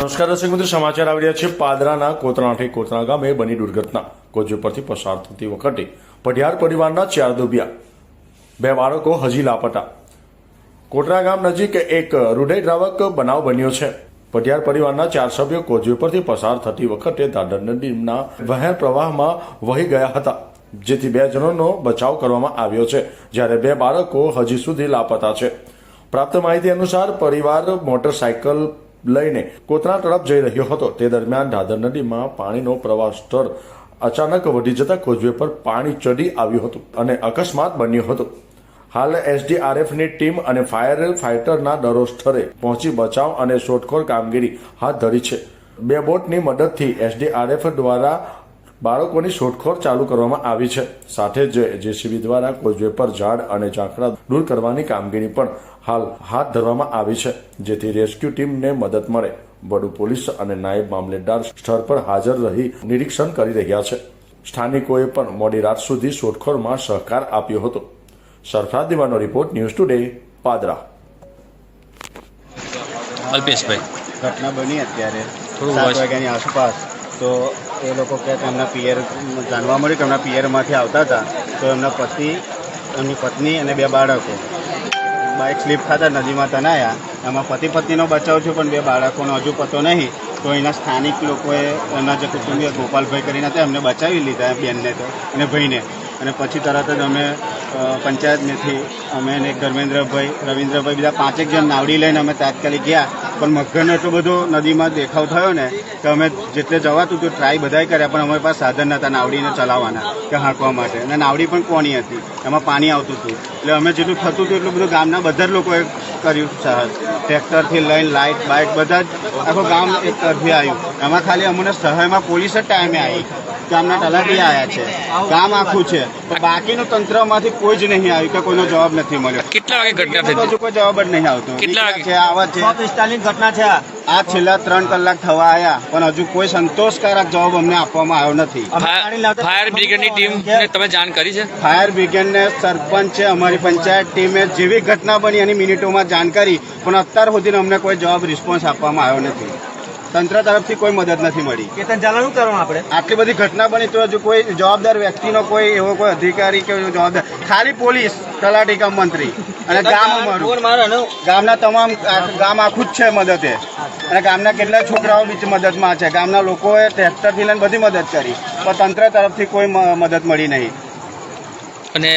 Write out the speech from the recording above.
નમસ્કાર, દર્શક મિત્રો, સમાચાર આવી રહ્યા છે. પાદરાના કોતરાઠી કોતરા ગામે બની દુર્ઘટના. કોચવે પરથી પસાર થતી વખતે પઢિયાર પરિવારના ચાર દુબિયા, બે બાળકો હજી લાપતા. કોટરા ગામ નજીક એક હૃદયદ્રાવક બનાવ બન્યો છે. પઢિયાર પરિવારના ચાર સભ્યો કોચવે પરથી પસાર થતી વખતે દાદર નદીના વહેણ પ્રવાહમાં વહી ગયા હતા, જેથી બે જણોનો બચાવ કરવામાં આવ્યો છે, જ્યારે બે બાળકો હજી સુધી લાપતા છે. પ્રાપ્ત માહિતી અનુસાર પરિવાર મોટરસાયકલ લઈને કોતરા તરફ જઈ રહ્યો હતો. તે દરમિયાન દાદર નદીમાં પાણીનો પ્રવાહ સ્તર અચાનક વધી જતા કોઝવે પર પાણી ચડી આવ્યું હતું અને અકસ્માત બન્યો હતો. હાલ એસડીઆરએફની ટીમ અને ફાયર ફાઇટરના દરો સ્થળે પહોંચી બચાવ અને શોધખોળ કામગીરી હાથ ધરી છે. બે બોટની મદદથી એસડીઆરએફ દ્વારા બાળકોની શોધખોળ ચાલુ કરવામાં આવી છે. સાથે જ જેસીબી દ્વારા કોઝવે પર ઝાડ અને ઝાંખરા દૂર કરવાની કામગીરી પણ હાલ હાથ ધરવામાં આવી છે. જેથી રેસ્ક્યુ ટીમને મદદ મળે. વડુ પોલીસ અને નાયબ મામલેદાર સ્થળ પર હાજર રહી નિરીક્ષણ કરી રહ્યા છે. સ્થાનિકોએ પણ મોડી રાત સુધી શોધખોળમાં સહકાર આપ્યો હતો. Sarfaraz દીવાનો report news today Padra. Alpeshbhai. ઘટના બની અત્યારે. થોડું વાગ્યાની આસપાસ. તો એ લોકો કે એમના પિયર, જાણવા મળ્યું કે એમના પિયરમાંથી આવતા હતા. તો એમના પતિ, એમની પત્ની અને બે બાળકો. બાઇક સ્લીપ ખાતા નદીમાં તણાયા. એમાં પતિ પત્નીનો બચાવ છે પણ બે બાળકોનો હજુ પતો નહીં. તો એના સ્થાનિક લોકોએ એમના જે કુટુંબીય ગોપાલભાઈ કરીને હતા, એમને બચાવી લીધા બેનને તો, અને ભાઈને. અને પછી તરત જ અમે પંચાયતનેથી અમે અને ધર્મેન્દ્રભાઈ, રવિન્દ્રભાઈ બીજા પાંચેક જણ નાવડી લઈને અમે તાત્કાલિક ગયા. પણ મગરનો એટલો બધો નદીમાં દેખાવ થયો ને કે અમે જેટલે જવાતું હતું ટ્રાય બધાય કર્યા, પણ અમારી પાસે સાધન નહોતા નાવડીને ચલાવવાના કે હાંકવા માટે. અને નાવડી પણ કોની હતી? એમાં પાણી આવતું હતું. એટલે અમે જેટલું થતું હતું એટલું બધું ગામના બધા જ લોકોએ કર્યું ટ્રેક્ટરથી લઈને લાઇટ બાઇટ બધા જ આખું ગામ એક તરફી આવ્યું. એમાં ખાલી અમને સહાયમાં પોલીસ જ ટાઈમે આવી કે અમને તલાટી આવ્યા છે. કામ આખું છે. પણ બાકીનું તંત્રમાંથી કોઈ જ નહીં આવ્યું કે કોઈનો જવાબ નથી મળ્યો. કેટલા વાગે ઘટના થઈ હજુ કોઈ જવાબ જ નહીં આવતો. કેટલા વાગે? છે આવા છે. પિસ્તાલીસ ઘટના છે આ છેલ્લા ત્રણ કલાક થવા આવ્યા પણ હજુ કોઈ સંતોષકારક જવાબ અમને આપવામાં આવ્યો નથી. ફાયર બ્રિગેડની ટીમ તમે જાણ કરી છે? ફાયર બ્રિગેડને સરપંચ છે અમારી પંચાયત ટીમે જેવી ઘટના બની એની મિનિટોમાં જાણ કરી પણ અત્યાર સુધી અમને કોઈ જવાબ રિસ્પોન્સ આપવામાં આવ્યો નથી. તંત્ર તરફથી કોઈ મદદ નથી મળી. કેતન કરવાનું આપણે? આટલી બધી ઘટના બની તો હજુ કોઈ જવાબદાર વ્યક્તિનો કોઈ એવો કોઈ અધિકારી કે જવાબદાર ખાલી પોલીસ તલાટી કામ મંત્રી અને ગામ અમારું. ગામના તમામ ગામ આખું જ છે મદદે. અને ગામના કેટલા છોકરાઓ બીજ મદદમાં છે. ગામના લોકોએ ટ્રેક્ટરથી લઈને બધી મદદ કરી. પણ તંત્ર તરફથી કોઈ મદદ મળી નહીં. અને